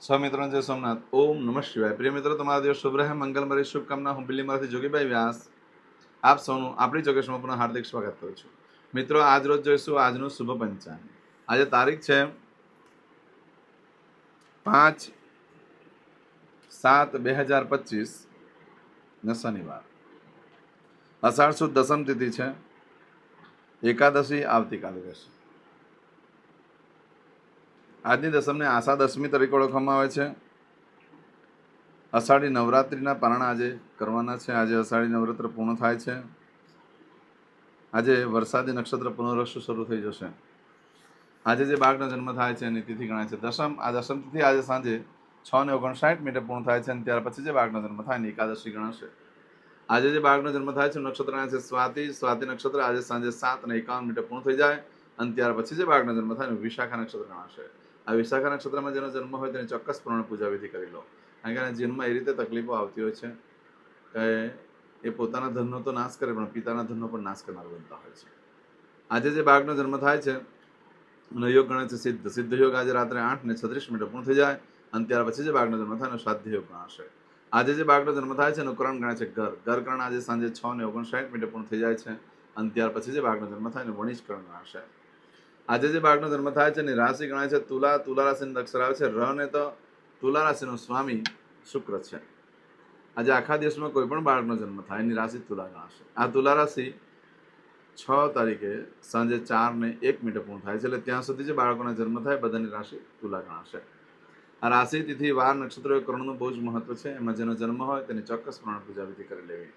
સૌ મિત્રોને જય સોમનાથ. ઓમ નમઃ શિવાય. પ્રિય મિત્રો, તમારા દિવસ શુભ રહે. મંગલમય શુભકામના. હું બિલ્લીમાંથી જોગીભાઈ વ્યાસ. આપ સૌનું આપણી જોગેશમાં પણ હાર્દિક સ્વાગત કરું છું. મિત્રો, આજ રોજ જોઈશું આજનું શુભ પંચાંગ. આજે તારીખ છે પાંચ સાત બે હજાર પચીસ ને શનિવાર. અષાઢ સુદ દસમ તિથિ છે. એકાદશી આવતીકાલે રહેશે. આજની દસમને આશા દશમી તરીકે ઓળખવામાં આવે છે. અષાઢી નવરાત્રિના પારણ આજે કરવાના છે. આજે અષાઢી નવરાત્ર પૂર્ણ થાય છે. આજે વરસાદી નક્ષત્ર પુનરક્ષ શરૂ થઈ જશે. આજે જે બાળકનો જન્મ થાય છે એની તિથિ ગણાય છે. દશમ, આ દશમ તિથિ આજે સાંજે છ ને ઓગણસાઠ મિનિટે પૂર્ણ થાય છે અને ત્યાર પછી જે બાળકનો જન્મ થાય ને એકાદશી ગણાશે. આજે જે બાળકનો જન્મ થાય છે નક્ષત્ર ગણાય છે સ્વાતિ. સ્વાતિ નક્ષત્ર આજે સાંજે સાત ને એકાવન મિનિટે પૂર્ણ થઈ જાય અને ત્યાર પછી જે બાળકનો જન્મ થાય વિશાખા નક્ષત્ર ગણાશે. આ વિશાખા નક્ષત્રમાં જેનો જન્મ હોય તેને ચોક્કસ પૂજા વિધિ કરી લો. કારણ કે એના જીવનમાં એ રીતે તકલીફો આવતી હોય છે કે એ પોતાના ધનનો તો નાશ કરે, પણ પિતાના ધનનો પણ નાશ કરનાર બનતા હોય છે. આજે જે બાળકનો જન્મ થાય છે અને યોગ ગણે છે સિદ્ધ. સિદ્ધ યોગ આજે રાત્રે આઠ ને છત્રીસ મિનિટ પૂર્ણ થઈ જાય અને ત્યાર પછી જે બાળકનો જન્મ થાય એનો સાધ્ય યોગ ગણાશે. આજે જે બાળકનો જન્મ થાય છે એનું કરણ ગણાય છે ઘર. ઘર કરણ આજે સાંજે છ ને ઓગણસાઠ મિનિટે પૂર્ણ થઈ જાય છે અને ત્યાર પછી જે બાળકનો જન્મ થાય એનું વણિજ કરણ ગણાશે. આજે જે બાળકનો જન્મ થાય છે એની રાશિ ગણાય છે, તુલા તુલા રાશિનો અક્ષર આવે છે, ર ને તો તુલા રાશિનો સ્વામી શુક્ર છે. આજે આખા દેશમાં કોઈ પણ બાળકનો જન્મ થાય એની રાશિ તુલા ગણાશે. આ તુલા રાશિ છ તારીખે સાંજે ચાર ને એક મિનિટે પૂર્ણ થાય છે, એટલે ત્યાં સુધી જે બાળકોના જન્મ થાય બધાની રાશિ તુલા ગણાશે. આ રાશિ, તિથિ, વાર, નક્ષત્રો એ કરણનું બહુ જ મહત્વ છે. એમાં જેનો જન્મ હોય, તેની ચોક્કસ પ્રમાણે પૂજા વિધિ કરી લેવી.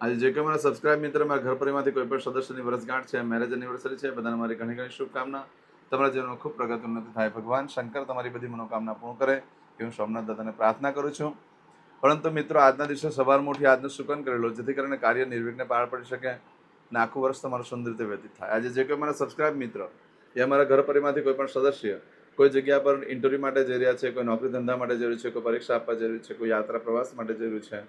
આજે જે કોઈ મારા સબસ્ક્રાઇબ મિત્ર, મારા ઘર પરિવારમાંથી કોઈ પણ સદસ્યની વર્ષગાંઠ છે મેરેજ એનિવર્સરી છે, બધાને મારી ઘણી ઘણી શુભકામના. તમારા જીવનમાં ખૂબ પ્રગતિ ઉન્નતિ થાય. ભગવાન શંકર તમારી બધી મનોકામના પૂર્ણ કરે. એ હું સોમનાથ દાદાને પ્રાર્થના કરું છું. પરંતુ મિત્રો, આજના દિવસે સવારમાં ઉઠી આજનું સુકન કરેલો, જેથી કરીને કાર્ય નિર્વિઘ્ને પાર પડી શકે અને આખું વર્ષ તમારું સુંદર રીતે વ્યતીત થાય. આજે જે કોઈ મારા સબસ્ક્રાઇબ મિત્ર એ અમારા ઘર પરિવારમાંથી કોઈ પણ સદસ્ય કોઈ જગ્યા પર ઇન્ટરવ્યૂ માટે જઈ રહ્યા છે, કોઈ નોકરી ધંધા માટે જરૂર છે, કોઈ પરીક્ષા આપવા જરૂર છે, કોઈ યાત્રા પ્રવાસ માટે જરૂર છે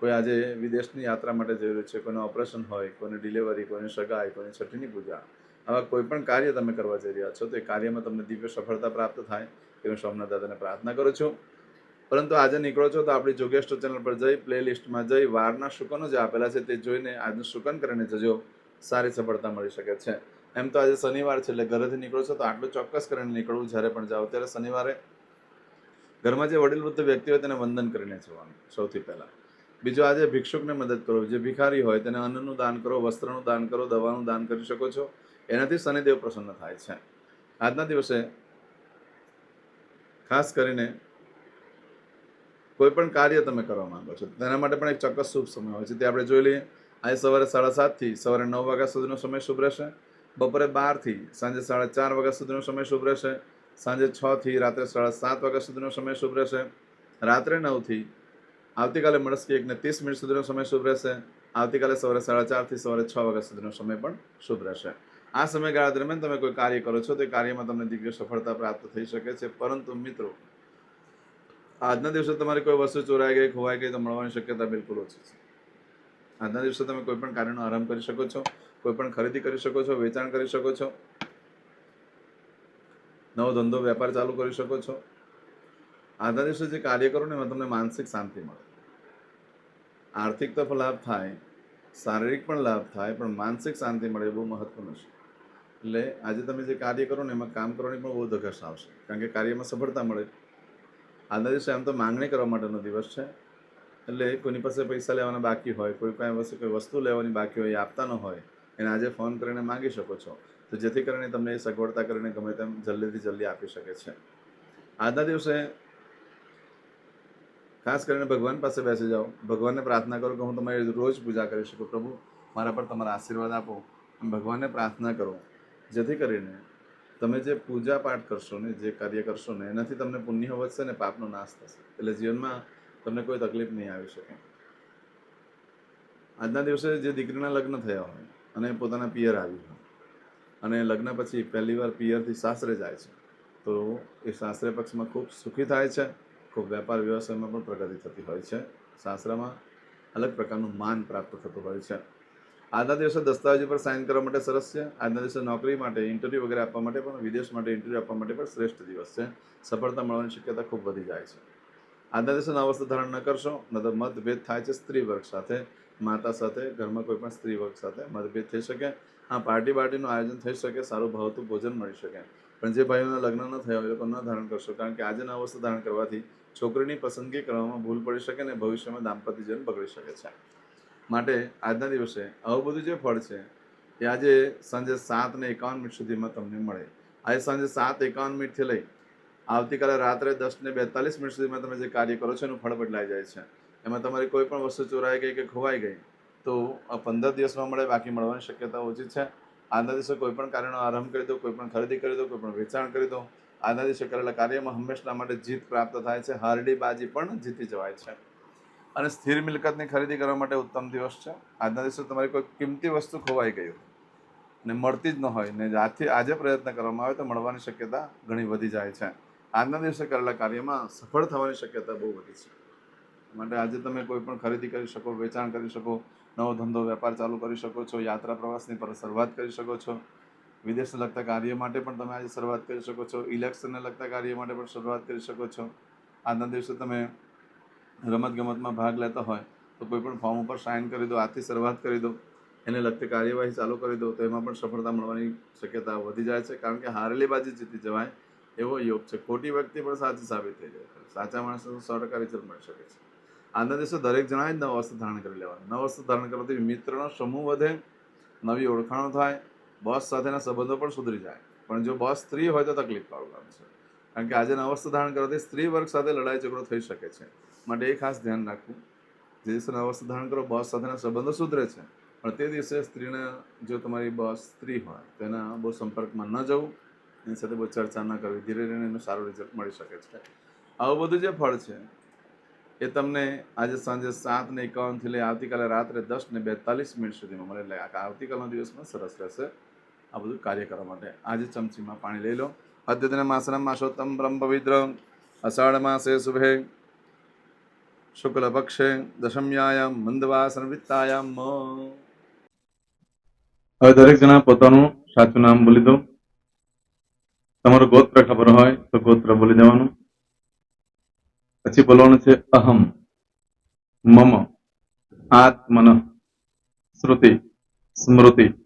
કોઈ આજે વિદેશની યાત્રા માટે જઈ રહ્યું છે, કોઈનું ઓપરેશન હોય, કોઈની ડિલિવરી, કોઈની સગાઈ, કોઈની છઠ્ઠીની પૂજા, આવા કોઈ પણ કાર્ય તમે કરવા જઈ રહ્યા છો, તો એ કાર્યમાં તમને દિવ્ય સફળતા પ્રાપ્ત થાય એ હું સોમનાથ દાદાને પ્રાર્થના કરું છું. પરંતુ આજે નીકળો છો તો આપણી જોગેસ્ટ ચેનલ પર જઈ પ્લે લિસ્ટમાં જઈ, વારના શુકનો જે આપેલા છે તે જોઈને આજનું શુકન કરીને જજો, સારી સફળતા મળી શકે છે. એમ તો આજે શનિવાર છે એટલે ઘરેથી નીકળો છો તો આટલું ચોક્કસ કરીને નીકળવું, જ્યારે પણ જાઓ ત્યારે શનિવારે ઘરમાં જે વડીલ વૃદ્ધ વ્યક્તિ હોય તેને વંદન કરીને જવાનું, સૌથી પહેલાં. બીજું આજે ભિક્ષુકને મદદ કરો. જે ભિખારી હોય તેને અન્નનું દાન કરો, વસ્ત્રનું દાન કરો, દવાનું દાન કરી શકો છો. એનાથી શનિદેવ પ્રસન્ન થાય છે. આજના દિવસે ખાસ કરીને કોઈ પણ કાર્ય તમે કરવા માંગો છો, તેના માટે પણ એક ચોક્કસ શુભ સમય હોય છે. તે આપણે જોઈ લઈએ. આજે સવારે સાડા સાતથી સવારે નવ વાગ્યા સુધીનો સમય શુભ રહેશે. બપોરે બારથી સાંજે સાડા ચાર વાગ્યા સુધીનો સમય શુભ રહેશે. સાંજે છથી રાત્રે સાડા સાત વાગ્યા સુધીનો સમય શુભ રહેશે. રાત્રે નવથી આવતીકાલે મળસ્કી એકને ત્રીસ મિનિટ સુધીનો સમય શુભ રહેશે. આવતીકાલે સવારે સાડા ચારથી સવારે છ વાગ્યા સુધીનો સમય પણ શુભ રહેશે. આ સમયગાળા દરમિયાન તમે કોઈ કાર્ય કરો છો તે કાર્યમાં તમને દિવ્ય સફળતા પ્રાપ્ત થઈ શકે છે. પરંતુ મિત્રો, આજના દિવસે તમારી કોઈ વસ્તુ ચોરાઈ ગઈ, ખોવાઈ ગઈ તો મળવાની શક્યતા બિલકુલ ઓછી છે. આજના દિવસે તમે કોઈ પણ કાર્યનો આરંભ કરી શકો છો, કોઈ પણ ખરીદી કરી શકો છો, વેચાણ કરી શકો છો, નવો ધંધો, વેપાર ચાલુ કરી શકો છો. આજના દિવસે જે કાર્ય કરો ને એમાં તમને માનસિક શાંતિ મળે. આર્થિક તો લાભ થાય, શારીરિક પણ લાભ થાય, પણ માનસિક શાંતિ મળે એ બહુ મહત્વનું છે. એટલે આજે તમે જે કાર્ય કરો ને એમાં કામ કરવાની પણ બહુ ધગશ આવશે, કારણ કે કાર્યમાં સફળતા મળે. આજના દિવસે આમ તો માંગણી કરવા માટેનો દિવસ છે. એટલે કોઈની પાસે પૈસા લેવાના બાકી હોય, કોઈ કાંઈ વસ્તુ કોઈ વસ્તુ લેવાની બાકી હોય, એ આપતા ન હોય, એને આજે ફોન કરીને માગી શકો છો. તો જેથી કરીને તમને એ સગવડતા કરીને ગમે તેમ જલ્દીથી જલ્દી આપી શકે છે. આજના દિવસે ખાસ કરીને ભગવાન પાસે બેસી જાઓ. ભગવાનને પ્રાર્થના કરો કે હું તમારી રોજ પૂજા કરી શકું. પ્રભુ, મારા પર તમારા આશીર્વાદ આપો ભગવાનને પ્રાર્થના કરો. જેથી કરીને તમે જે પૂજા પાઠ કરશો ને, જે કાર્ય કરશો ને, એનાથી તમને પુણ્ય વધશે ને પાપનો નાશ થશે. એટલે જીવનમાં તમને કોઈ તકલીફ નહીં આવી શકે. આજના દિવસે જે દીકરીના લગ્ન થયા હોય, અને પોતાના પિયર આવી અને લગ્ન પછી પહેલીવાર પિયરથી સાસરે જાય છે. તો એ સાસરે પક્ષમાં ખૂબ સુખી થાય છે. ખૂબ વેપાર વ્યવસાયમાં પણ પ્રગતિ થતી હોય છે. સાસરામાં અલગ પ્રકારનું માન પ્રાપ્ત થતું હોય છે. આજના દિવસે દસ્તાવેજો પર સાઇન કરવા માટે સરસ છે. આજના દિવસે નોકરી માટે, ઇન્ટરવ્યૂ વગેરે આપવા માટે પણ, વિદેશ માટે ઇન્ટરવ્યૂ આપવા માટે પણ શ્રેષ્ઠ દિવસ છે. સફળતા મળવાની શક્યતા ખૂબ વધી જાય છે. આજના દિવસે નવા ધારણ ન કરશો ન તો મતભેદ થાય છે સ્ત્રી વર્ગ સાથે, માતા સાથે, ઘરમાં કોઈ પણ સ્ત્રી વર્ગ સાથે મતભેદ થઈ શકે. હા, પાર્ટી પાર્ટીનું આયોજન થઈ શકે, સારું ભાવતું ભોજન મળી શકે. પણ જે ભાઈઓના લગ્ન ન થયા હોય એ લોકો ન ધારણ કરશો, કારણ કે આજે નવા વસ્તુ ધારણ કરવાથી છોકરીની પસંદગી કરવામાં ભૂલ પડી શકે અને ભવિષ્યમાં દાંપત્યજન બગડી શકે છે. માટે આજના દિવસે આવું બધું જે ફળ છે, એ આજે સાંજે સાત ને એકાવન મિનિટ સુધીમાં તમને મળે. આજે સાંજે સાત એકાવન મિનિટથી લઈ આવતીકાલે રાત્રે દસ ને બેતાલીસ મિનિટ સુધીમાં તમે જે કાર્ય કરો છો, એનું ફળ બદલાઈ જાય છે. એમાં તમારી કોઈ પણ વસ્તુ ચોરાઈ ગઈ કે ખોવાઈ ગઈ, તો પંદર દિવસમાં મળે, બાકી મળવાની શક્યતા ઓછી છે. આજના દિવસે કોઈ પણ કાર્યનો આરંભ કરી દો, કોઈ પણ ખરીદી કરી દો, કોઈ પણ વેચાણ કરી દો. આજના દિવસે કરેલા કાર્યમાં હંમેશા માટે જીત પ્રાપ્ત થાય છે. હારડી બાજી પણ જીતી જવાય છે. અને સ્થિર મિલકતની ખરીદી કરવા માટે ઉત્તમ દિવસ છે. આજના દિવસે તમારી કોઈ કિંમતી વસ્તુ ખોવાઈ ગઈ હોય ને મળતી જ ન હોય ને આજથી આજે પ્રયત્ન કરવામાં આવે તો મળવાની શક્યતા ઘણી વધી જાય છે. આજના દિવસે કરેલા કાર્યમાં સફળ થવાની શક્યતા બહુ વધી છે. માટે આજે તમે કોઈ પણ ખરીદી કરી શકો, વેચાણ કરી શકો, નવો ધંધો, વેપાર ચાલુ કરી શકો છો, યાત્રા પ્રવાસની પર શરૂઆત કરી શકો છો. વિદેશને લગતા કાર્ય માટે પણ તમે આજે શરૂઆત કરી શકો છો. ઇલેક્શનને લગતા કાર્ય માટે પણ શરૂઆત કરી શકો છો. આજના દિવસે તમે રમતગમતમાં ભાગ લેતા હોય તો કોઈ પણ ફોર્મ ઉપર સાઇન કરી દો આજથી શરૂઆત કરી દો. એને લગતી કાર્યવાહી ચાલુ કરી દો તો એમાં પણ સફળતા મળવાની શક્યતા વધી જાય છે. કારણ કે હારેલી બાજી જીતી જવાય એવો યોગ છે. ખોટી વ્યક્તિ પણ સાચી સાબિત થઈ જાય સાચા માણસને સો ટકા રિઝલ્ટ મળી શકે છે. આજના દિવસે દરેક જણાએ નવ વસ્તુ ધારણ કરી લેવાનું. નવ વસ્તુ ધારણ કરવાથી મિત્રનો સમૂહ વધે, નવી ઓળખાણો થાય બોસ સાથેના સંબંધો પણ સુધરી જાય. પણ જો બોસ સ્ત્રી હોય તો તકલીફ વાળું કામ છે. કારણ કે આજે અવસ્થા ધારણ કરવાથી સ્ત્રી વર્ગ સાથે લડાઈ ઝઘડો થઈ શકે છે. માટે એ ખાસ ધ્યાન રાખવું. જે દિવસે અવસ્થા ધારણ કરો, બોસ સાથેના સંબંધો સુધરે છે. પણ તે દિવસે સ્ત્રીને જો તમારી બોસ સ્ત્રી હોય તો એના બહુ સંપર્કમાં ન જવું. એની સાથે બહુ ચર્ચા ન કરવી. ધીરે ધીરે એનું સારું રિઝલ્ટ મળી શકે છે. આવું બધું જે ફળ છે, એ તમને આજે સાંજે સાત ને એકાવનથી લઈ આવતીકાલે રાત્રે દસ ને બેતાલીસ મિનિટ સુધીમાં મળે. એટલે આવતીકાલના દિવસમાં સરસ રહેશે. આ બધું કાર્ય કરવા માટે. આજે ચમચીમાં પાણી લઈ લો. અદ્યતન માસનમ માસોત્તમ બ્રહ્મ પવિત્ર. અષાઢ માસે શુભે. શુક્લ પક્ષે દશમ્યાયામ મંદવાસન વિત્તાયામ. હવે દરેક જણા પોતાનું સાચું નામ બોલી દો. તમારું ગોત્ર ખબર હોય તો ગોત્ર બોલી દેવાનું. પછી બોલવાનું છે અહમ, મમ, આત્મન, શ્રુતિ, સ્મૃતિ.